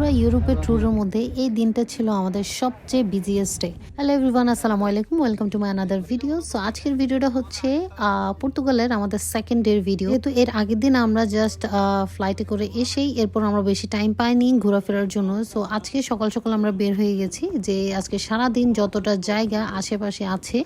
পুরো ইউরোপের ট্যুরের মধ্যে এই দিনটা ছিল আমাদের সবচেয়ে বিজিয়েস্ট ডে হ্যালো এভরিওয়ান আসসালামু আলাইকুম welcome to my another video so আজকের ভিডিওটা হচ্ছে পর্তুগালের আমাদের সেকেন্ড ডের ভিডিও যেহেতু এর আগের দিন আমরা জাস্ট ফ্লাইটে করে এসেই এরপর আমরা বেশি টাইম পাইনি ঘোরাফেরার জন্য। সো আজকে সকাল সকাল আমরা বের হয়ে গেছি যে আজকে সারা দিন যতটা জায়গা আশেপাশে আছে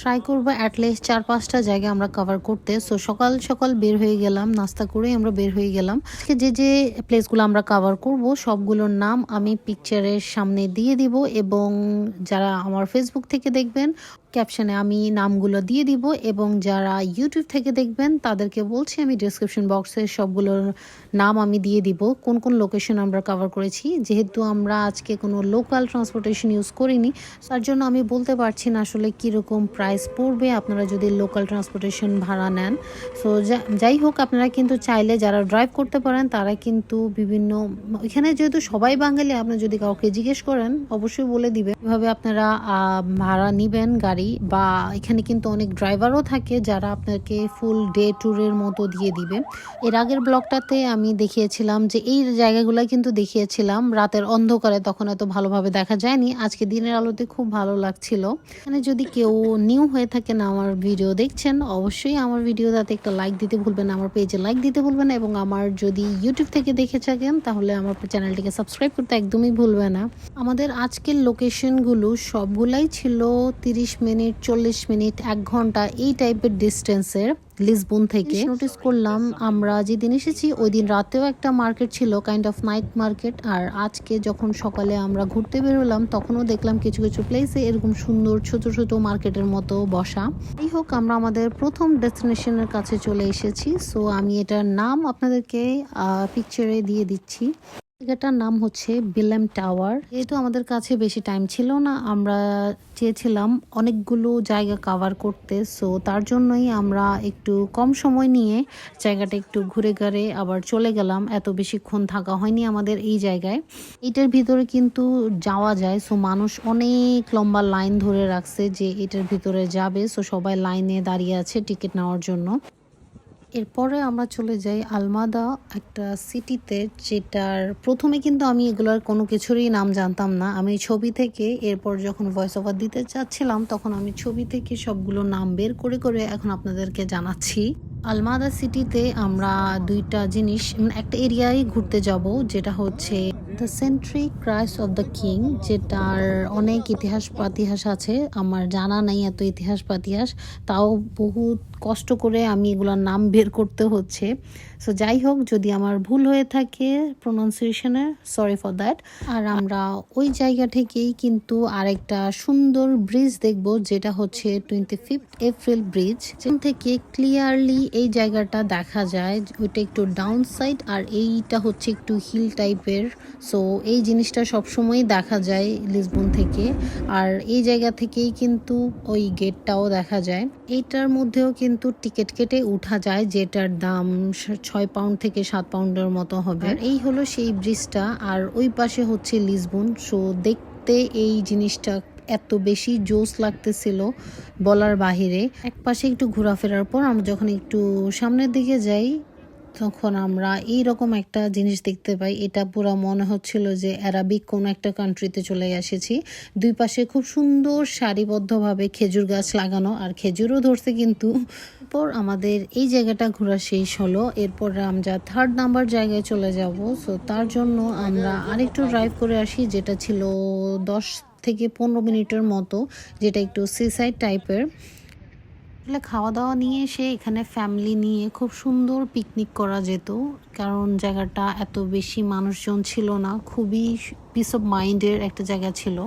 ট্রাই করব অ্যাটলিস্ট চার পাঁচটা জায়গা আমরা কভার করতে। সো সকাল সকাল বের হয়ে গেলাম, নাস্তা করে আমরা বের হয়ে গেলাম। আজকে যে যে প্লেসগুলো আমরা কভার করব, সবগুলোর নাম আমি পিকচারের সামনে দিয়ে দিব এবং যারা আমার ফেসবুক থেকে দেখবেন ক্যাপশনে আমি নামগুলো দিয়ে দিব এবং যারা ইউটিউব থেকে দেখবেন, তাদেরকে বলছি আমি ডিসক্রিপশন বক্সে সবগুলোর নাম আমি দিয়ে দিব, কোন কোন লোকেশন আমরা কভার করেছি। যেহেতু আমরা আজকে কোনো লোকাল ট্রান্সপোর্টেশন ইউজ করিনি, তার জন্য আমি বলতে পারছি না আসলে কীরকম প্রাইস পড়বে, আপনারা যদি লোকাল ট্রান্সপোর্টেশন ভাড়া নেন। সো যাই হোক, আপনারা কিন্তু চাইলে যারা ড্রাইভ করতে পারেন, তারা কিন্তু বিভিন্ন, এখানে যেহেতু সবাই বাঙালি, আপনি যদি কাউকে জিজ্ঞেস করেন, অবশ্যই বলে দিবে এভাবে আপনারা ভাড়া নিবেন গাড়ি, বা এখানে কিন্তু অনেক ড্রাইভারও থাকে, যারা আপনাকে ফুল ডে ট্যুরের মতো দিয়ে দিবে। এর আগের ব্লগটাতে আমি দেখিয়েছিলাম যে, এই জায়গাগুলো কিন্তু দেখিয়েছিলাম, রাতের অন্ধকারে তখন এত ভালোভাবে দেখা যায়নি। আজকে দিনের আলোতে খুব ভালো লাগছিল। এখানে যদি কেউ নিউ হয়ে থাকেন আমার ভিডিও দেখছেন, অবশ্যই আমার ভিডিওটাতে একটা লাইক দিতে ভুলবেন আমার পেজে লাইক দিতে ভুলবেন এবং আমার যদি ইউটিউব থেকে দেখে থাকেন, তাহলে আমার চ্যানেলটিকে সাবস্ক্রাইব করতে একদমই ভুলবে না। আমাদের আজকের লোকেশনগুলো সবগুলাই ছিল তিরিশ মিনিট, চল্লিশ মিনিট, এক ঘণ্টা, এই টাইপের ডিস্টেন্সের লিসবন থেকে। নোটিস করলাম আমরা যেদিন এসেছি ওই দিন রাতেও একটা মার্কেট ছিল কাইন্ড অফ নাইট মার্কেট আর আজকে যখন সকালে আমরা ঘুরতে বেরোলাম তখনও দেখলাম কিছু কিছু প্লেসে এরকম সুন্দর ছোট ছোট মার্কেটের মতো বসা। এই হোক আমরা আমাদের প্রথম ডেস্টিনেশনের কাছে চলে এসেছি। সো আমি এটার নাম আপনাদেরকে পিকচারে দিয়ে দিচ্ছি। জায়গাটার নাম হচ্ছে বিলেম টাওয়ার। যেহেতু আমাদের কাছে বেশি টাইম ছিল না, আমরা চেয়েছিলাম অনেকগুলো জায়গা কভার করতে। সো তার জন্যই আমরা একটু কম সময় নিয়ে জায়গাটা একটু ঘুরে ঘুরে আবার চলে গেলাম। এত বেশিক্ষণ থাকা হয়নি আমাদের এই জায়গায়। এটার ভিতরে কিন্তু যাওয়া যায়। সো মানুষ অনেক লম্বা লাইন ধরে রাখছে যে এটার ভিতরে যাবে। সো সবাই লাইনে দাঁড়িয়ে আছে টিকিট নেওয়ার জন্য। এরপরে আমরা চলে যাই আলমাদা, একটা সিটিতে, যেটার প্রথমে কিন্তু আমি এগুলোর কোনো কিছুরই নাম জানতাম না। আমি ছবি থেকে, এরপর যখন ভয়েস ওভার দিতে চাচ্ছিলাম, তখন আমি ছবি থেকে সবগুলো নাম বের করে করে এখন আপনাদেরকে জানাচ্ছি। আলমাদা সিটিতে আমরা দুইটা জিনিস মানে একটা এরিয়ায় ঘুরতে যাব, যেটা হচ্ছে the sentry Christ of the king যেটার অনেক ইতিহাস পাতিহাস আছে। আমার জানা নাই এত ইতিহাস পাতিহাস, তাও বহুত কষ্ট করে আমি এগুলোর নাম বের করতে হচ্ছে। সো যাই হোক, যদি আমার ভুল হয়ে থাকে প্রোনাউন্সিয়েশনে সরি ফর দ্যাট আর আমরা ওই জায়গা থেকেই কিন্তু আরেকটা সুন্দর ব্রিজ দেখব, যেটা হচ্ছে টোয়েন্টি ফিফথ এপ্রিল ব্রিজ যেখান থেকে ক্লিয়ারলি এই জায়গাটা দেখা যায়, ওইটা একটু ডাউন সাইড আর এইটা হচ্ছে একটু হিল টাইপের সো এই জিনিসটা সবসময় দেখা যায় লিসবন থেকে। আর এই জায়গা থেকেই কিন্তু ওই গেটটাও দেখা যায়। এইটার মধ্যেও কিন্তু টিকিট কেটে উঠা যায়, যেটার দাম ছয় পাউন্ড থেকে সাত পাউন্ডের মতো হবে। আর এই হলো সেই ব্রিজটা আর ওই পাশে হচ্ছে লিসবন সো দেখতে এই জিনিসটা এত বেশি জোস লাগতেছিল বলার বাহিরে। এক পাশে একটু ঘোরাফেরার পর আমরা যখন একটু সামনের দিকে যাই, তখন আমরা এই রকম একটা জিনিস দেখতে পাই। এটা পুরো মনে হচ্ছিল যে অ্যারাবিক কোনো একটা কান্ট্রিতে চলে এসেছি। দুই পাশে খুব সুন্দর সারিবদ্ধভাবে খেজুর গাছ লাগানো, আর খেজুরও ধরছে কিন্তু। এরপর আমাদের এই জায়গাটা ঘোরা শেষ হলো। এরপর আমরা থার্ড নাম্বার জায়গায় চলে যাব। সো তার জন্য আমরা আরেকটু ড্রাইভ করে আসি, যেটা ছিল দশ থেকে পনেরো মিনিটের মতো, যেটা একটু সিসাইড টাইপের আসলে খাওয়া দাওয়া নিয়ে এসে এখানে ফ্যামিলি নিয়ে খুব সুন্দর পিকনিক করা যেত, কারণ জায়গাটা এত বেশি মানুষজন ছিল না, খুবই পিস অফ মাইন্ডের একটা জায়গা ছিল।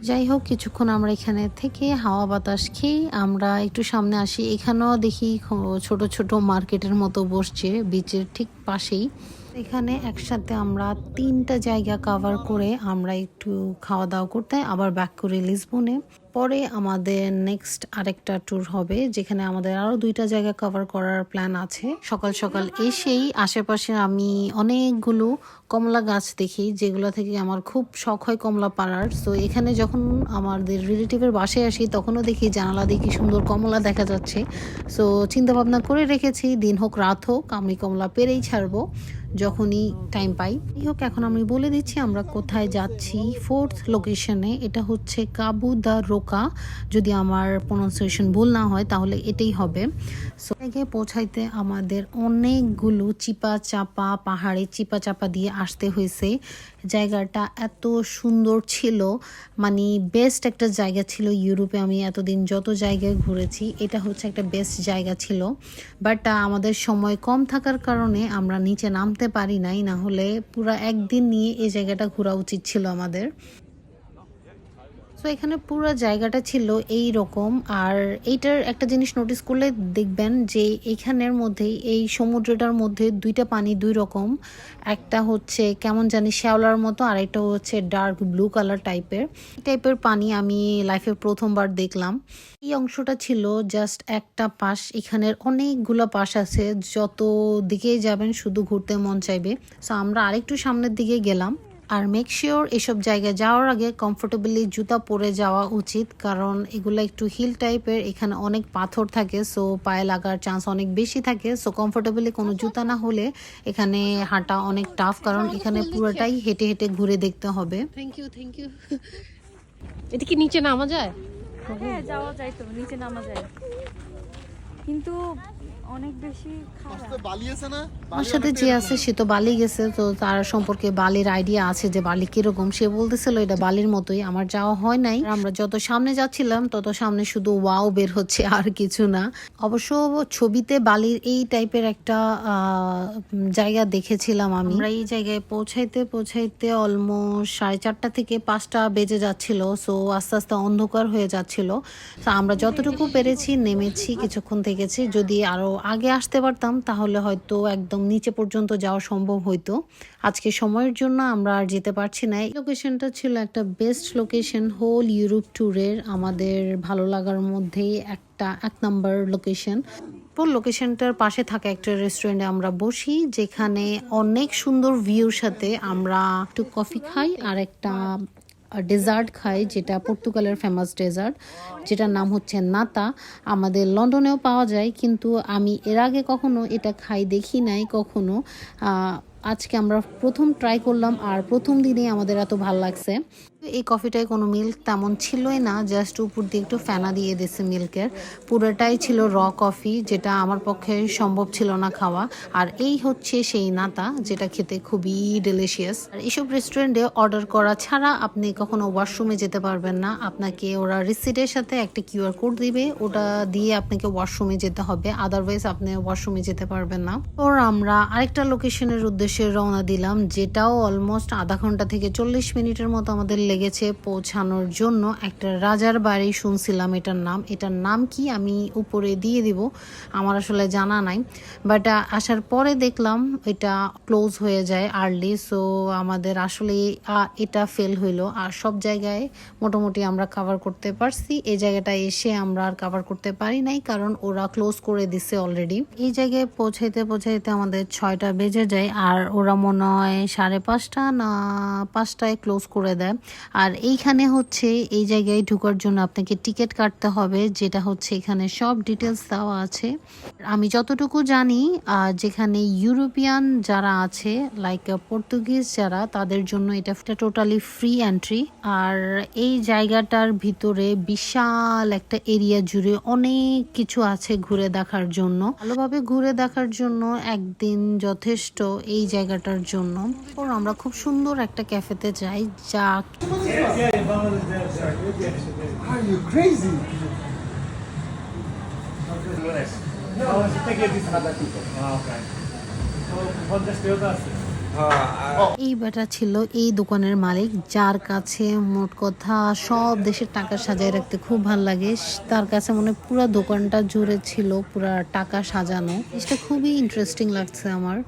যাই হোক কিছুক্ষণ আমরা এখানে থেকে হাওয়া বাতাস খেয়ে আমরা একটু সামনে আসি। এখানেও দেখি ছোট ছোট মার্কেটের মতো বসছে বিচের ঠিক পাশেই। এখানে একসাথে আমরা তিনটা জায়গা কভার করে আমরা একটু খাওয়া দাওয়া করতে আবার ব্যাক করে লিসবনে পরে আমাদের নেক্সট আরেকটা ট্যুর হবে, যেখানে আমাদের আরও দুইটা জায়গা কভার করার প্ল্যান আছে। সকাল সকাল এসেই আশেপাশে আমি অনেকগুলো কমলা গাছ দেখি, যেগুলো থেকে আমার খুব শখ হয় কমলা পাড়ার। তো এখানে যখন আমাদের রিলেটিভের বাসায় আসি, তখনও দেখি জানালা কি সুন্দর কমলা দেখা যাচ্ছে। সো চিন্তা ভাবনা করে রেখেছি, দিন হোক, রাত হোক, আমি কমলা পেরেই ছাড়বো যখনই টাইম পাই। যাই হোক এখন আমি বলে দিচ্ছি, আমরা কোথায় যাচ্ছি। ফোর্থ লোকেশনে এটা হচ্ছে কাবু দা রোকা। যদি আমার প্রনাউন্সিয়েশন ভুল না হয়, তাহলে এটাই হবে। সো আগে পৌঁছাইতে আমাদের অনেকগুলো চিপা চাপা পাহাড়ে চিপা চাপা দিয়ে আসতে হয়েছে। জায়গাটা এত সুন্দর ছিল। মানে বেস্ট একটা জায়গা ছিল ইউরোপে। আমি এতদিন যত জায়গায় ঘুরেছি, এটা হচ্ছে একটা বেস্ট জায়গা ছিল। বাট আমাদের সময় কম থাকার কারণে আমরা নিচে নামতে পারি নাই। না হলে পুরো একদিন নিয়ে এই জায়গাটা ঘোরা উচিত ছিল আমাদের। তো এখানে পুরো জায়গাটা ছিল এই রকম আর এইটার একটা জিনিস নোটিস করলে দেখবেন যে এখানের মধ্যে, এই সমুদ্রটার মধ্যে দুইটা পানি দুই রকম। একটা হচ্ছে কেমন জানি শ্যাওলার মতো, আর একটা হচ্ছে ডার্ক ব্লু কালার টাইপের টাইপের পানি আমি লাইফে প্রথমবার দেখলাম। এই অংশটা ছিল জাস্ট একটা পাশ। এখানের অনেকগুলো পাশ আছে। যত দিকেই যাবেন শুধু ঘুরতে মন চাইবে। সো আমরা আরেকটু সামনের দিকে গেলাম। আর মেক শিওর এসব জায়গায় যাওয়ার আগে কমফোর্টেবলি জুতা পরে যাওয়া উচিত কারণ এগুলো একটু হিল টাইপের এখানে অনেক পাথর থাকে সো পায়ে লাগার চান্স অনেক বেশি থাকে সো কমফোর্টেবলি কোনো জুতা না হলে এখানে হাঁটা অনেক টাফ কারণ এখানে পুরোটাই হেঁটে হেঁটে ঘুরে দেখতে হবে। থ্যাংক ইউ থ্যাংক ইউ এটা কি নিচে নামা যায়? হ্যাঁ যাওয়া যায় তো নিচে নামা যায়। কিন্তু আমার সাথে যে আছে সে তো বালি গেছে তো তার সম্পর্কে বালির আইডিয়া আছে যে বালি কীরকম। সে বলতেছিল এটা বালির মতোই আমার যাওয়া হয় নাই। আমরা যত সামনে যাচ্ছিলাম তত সামনে শুধু ওয়াও বের হচ্ছে আর কিছু না। অবশ্য ছবিতে বালির এই টাইপের একটা জায়গা দেখেছিলাম আমি। আমরা এই জায়গায় পৌঁছাইতে পৌঁছাইতে অলমোস্ট সাড়ে চারটা থেকে পাঁচটা বেজে যাচ্ছিল সো আস্তে আস্তে অন্ধকার হয়ে যাচ্ছিল। তো আমরা যতটুকু পেরেছি নেমেছি কিছুক্ষণ থেকেছি। যদি আরও আগে আসতে পারতাম, তাহলে হয়তো একদম নিচে পর্যন্ত যাওয়া সম্ভব হইতো। আজকে সময়ের জন্য আমরা আর যেতে পারছি না। এই লোকেশনটা ছিল একটা বেস্ট লোকেশন হোল ইউরোপ ট্যুরের আমাদের ভালো লাগার মধ্যেই একটা, এক নাম্বার লোকেশন লোকেশনটার পাশে থাকা একটা রেস্টুরেন্টে আমরা বসি, যেখানে অনেক সুন্দর ভিউর সাথে আমরা একটু কফি খাই আর একটা ডেজার্ট খাই, যেটা পর্তুগালের ফেমাস ডেজার্ট যেটার নাম হচ্ছে নাতা। আমাদের লন্ডনেও পাওয়া যায়, কিন্তু আমি এর আগে কখনো এটা খাই দেখি নাই, কখনো আজকে আমরা প্রথম ট্রাই করলাম আর প্রথম দিনেই আমাদের এত ভালো লাগছে। এই কফিটায় কোনো মিল্ক তেমন ছিলই না জাস্ট উপর দিয়ে একটু ফেনা দিয়ে দিয়েছে মিল্কের পুরোটাই ছিল র কফি যেটা আমার পক্ষে সম্ভব ছিল না খাওয়া। আর এই হচ্ছে সেই নাতা, যেটা খেতে খুবই ডেলিশিয়াস আর এইসব রেস্টুরেন্টে অর্ডার করা ছাড়া আপনি কখনো ওয়াশরুমে যেতে পারবেন না। আপনাকে ওরা রিসিটের সাথে একটা কিউআর কোড দিবে, ওটা দিয়ে আপনাকে ওয়াশরুমে যেতে হবে। আদারওয়াইজ আপনি ওয়াশরুমে যেতে পারবেন না। ওর আমরা আরেকটা লোকেশনের উদ্দেশ্যে রওনা দিলাম, যেটাও অলমোস্ট আধা ঘণ্টা থেকে চল্লিশ মিনিটের মতো আমাদের লেগেছে পৌঁছানোর জন্য। একটা রাজার বাড়ি শুনছিলাম এটার নাম। এটার নাম কি আমি উপরে দিয়ে দিব, আমার আসলে জানা নাই। বাট আসার পরে দেখলাম এটা ক্লোজ হয়ে যায় আর্লি সো আমাদের আসলে এটা ফেল হইল। আর সব জায়গায় মোটামুটি আমরা কভার করতে পারছি। এই জায়গাটা এসে আমরা আর কাভার করতে পারি নাই, কারণ ওরা ক্লোজ করে দিছে অলরেডি এই জায়গায় পৌঁছাইতে পৌঁছাইতে আমাদের ছয়টা বেজে যায়। আর ওরা মনে হয় সাড়ে পাঁচটা না পাঁচটায় ক্লোজ করে দেয়। আর এইখানে হচ্ছে এই জায়গায় ঢুকার জন্য আপনাকে টিকিট কাটতে হবে, যেটা হচ্ছে এখানে সব ডিটেলস দেওয়া আছে। আমি যতটুকু জানি যেখানে ইউরোপিয়ান যারা আছে লাইক পর্তুগিজ যারা, তাদের জন্য এটা একটা টোটালি ফ্রি এন্ট্রি আর এই জায়গাটার ভিতরে বিশাল একটা এরিয়া জুড়ে অনেক কিছু আছে ঘুরে দেখার জন্য। ভালোভাবে ঘুরে দেখার জন্য একদিন যথেষ্ট এই জায়গাটার জন্য। ওর আমরা খুব সুন্দর একটা ক্যাফেতে যাই যা. এই বেটা ছিল এই দোকানের মালিক যার কাছে মোট কথা সব দেশের টাকা সাজায় রাখতে খুব ভালো লাগে। তার কাছে মনে পুরো দোকানটা জুড়ে ছিল পুরা টাকা সাজানো। জিনিসটা খুবই ইন্টারেস্টিং লাগছে আমার।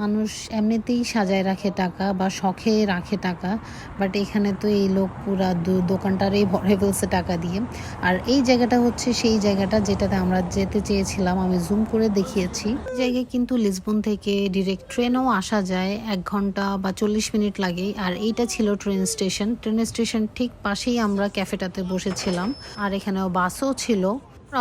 মানুষ এমনিতেই সাজায় রাখে টাকা বা শখে রাখে টাকা বাট এখানে তো এই লোক পুরা দোকানটারই ভরে ফেলছে টাকা দিয়ে। আর এই জায়গাটা হচ্ছে সেই জায়গাটা যেটাতে আমরা যেতে চেয়েছিলাম, আমি জুম করে দেখিয়েছি। জায়গায় কিন্তু লিসবন থেকে ডিরেক্ট ট্রেনও আসা যায়, এক ঘণ্টা বা চল্লিশ মিনিট লাগে আর এইটা ছিল ট্রেন স্টেশন ট্রেন স্টেশন ঠিক পাশেই আমরা ক্যাফেটাতে বসেছিলাম। আর এখানেও বাসও ছিল।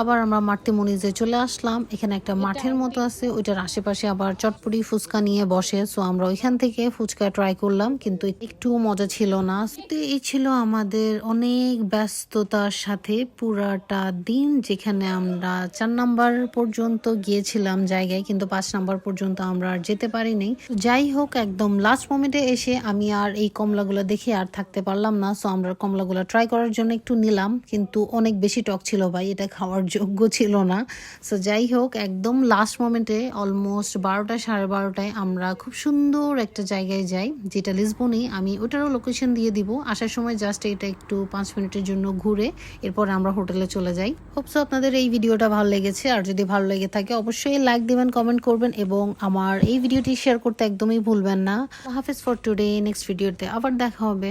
আবার আমরা মারতে মনিজে চলে আসলাম। এখানে একটা মাঠের মতো আছে ওইটার আশেপাশে আবার চটপটি ফুচকা নিয়ে বসে। সো আমরা ওইখান থেকে ফুচকা ট্রাই করলাম কিন্তু একটু মজা ছিল না। তো এই ছিল আমাদের অনেক ব্যস্ততার সাথে পুরাটা দিন যেখানে আমরা চার নাম্বার পর্যন্ত গিয়েছিলাম জায়গায় কিন্তু পাঁচ নাম্বার পর্যন্ত আমরা আর যেতে পারিনি। যাই হোক একদম লাস্ট মোমেন্টে এসে আমি আর এই কমলাগুলো দেখে আর থাকতে পারলাম না। সো আমরা কমলাগুলো ট্রাই করার জন্য একটু নিলাম কিন্তু অনেক বেশি টক ছিল ভাই এটা খাওয়ার যোগ্য ছিল না। সো যাই হোক একদম লাস্ট মোমেন্টে অলমোস্ট বারোটা সাড়ে বারোটায় আমরা খুব সুন্দর একটা জায়গায় যাই, যেটা লিসবনি আমি ওটারও লোকেশন দিয়ে দিব। আসার সময় জাস্ট এটা একটু পাঁচ মিনিটের জন্য ঘুরে এরপর আমরা হোটেলে চলে যাই। হোপসো আপনাদের এই ভিডিওটা ভালো লেগেছে। আর যদি ভালো লেগে থাকে, অবশ্যই লাইক দেবেন কমেন্ট করবেন এবং আমার এই ভিডিওটি শেয়ার করতে একদমই ভুলবেন না। হাফেজ ফর টুডে নেক্সট ভিডিওতে আবার দেখা হবে।